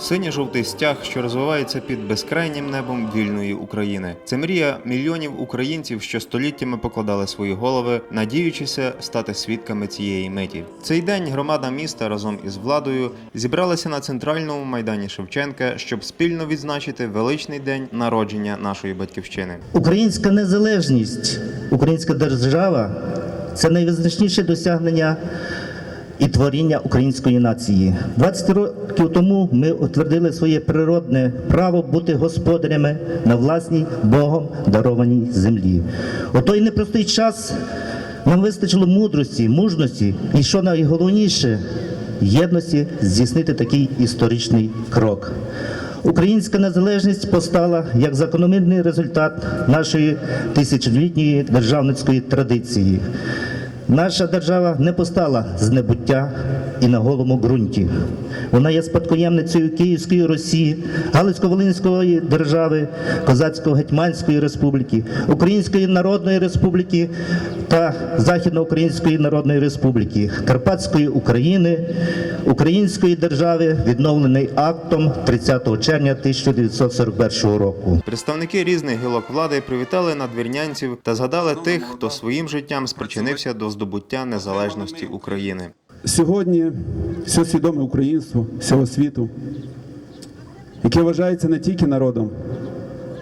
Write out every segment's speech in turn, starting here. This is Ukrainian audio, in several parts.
Синьо-жовтий стяг, що розвивається під безкрайнім небом вільної України. Це мрія мільйонів українців, що століттями покладали свої голови, надіючися стати свідками цієї миті. Цей день громада міста разом із владою зібралася на центральному майдані Шевченка, щоб спільно відзначити величний день народження нашої батьківщини. Українська незалежність, українська держава це найвизначніше досягнення і творіння української нації. 20 років тому ми утвердили своє природне право бути господарями на власній Богом дарованій землі. У той непростий час нам вистачило мудрості, мужності і, що найголовніше, єдності здійснити такий історичний крок. Українська незалежність постала як закономірний результат нашої тисячолітньої державницької традиції. Наша держава не постала з небуття і на голому ґрунті. Вона є спадкоємницею Київської Росії, Галицько-Волинської держави, Козацько-Гетьманської республіки, Української Народної Республіки та Західноукраїнської Народної Республіки, Карпатської України, Української держави, відновлений актом 30 червня 1941 року. Представники різних гілок влади привітали надвірнянців та згадали тих, хто своїм життям спричинився до здобуття незалежності України. Сьогодні все свідоме українство всього світу, яке вважається не тільки народом,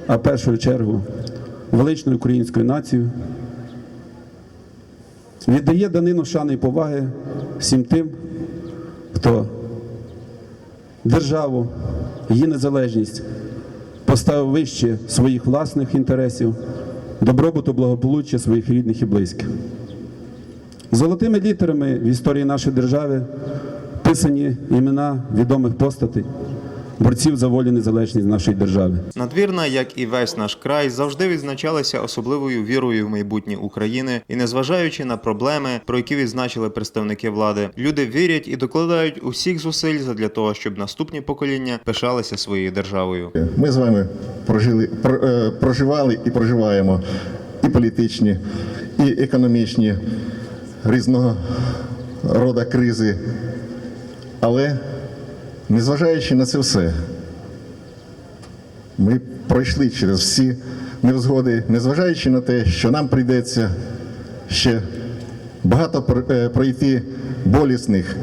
а в першу чергу величною українською нацією, віддає данину шани і поваги всім тим, хто державу, її незалежність поставив вище своїх власних інтересів, добробуту, благополуччя своїх рідних і близьких. Золотими літерами в історії нашої держави писані імена відомих постатей, борців за волю незалежність нашої держави. Надвірна, як і весь наш край, завжди відзначалася особливою вірою в майбутнє України, і незважаючи на проблеми, про які відзначили представники влади, люди вірять і докладають усіх зусиль задля того, щоб наступні покоління пишалися своєю державою. Ми з вами прожили, про- е, проживали і проживаємо і політичні, і економічні різного роду кризи. Але незважаючи на це все, ми пройшли через всі невзгоди, незважаючи на те, що нам прийдеться ще багато е, пройти болісних,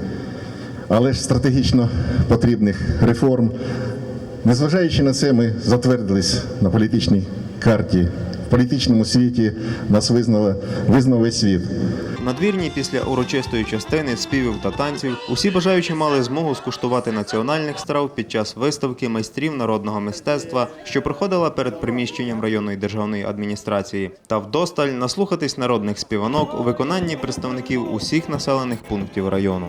але ж стратегічно потрібних реформ. Незважаючи на це, ми затвердились на політичній карті. Політичному світі нас визнали, визнав весь світ. Надвірні після урочистої частини співів та танців усі бажаючі мали змогу скуштувати національних страв під час виставки майстрів народного мистецтва, що проходила перед приміщенням районної державної адміністрації, та вдосталь наслухатись народних співанок у виконанні представників усіх населених пунктів району.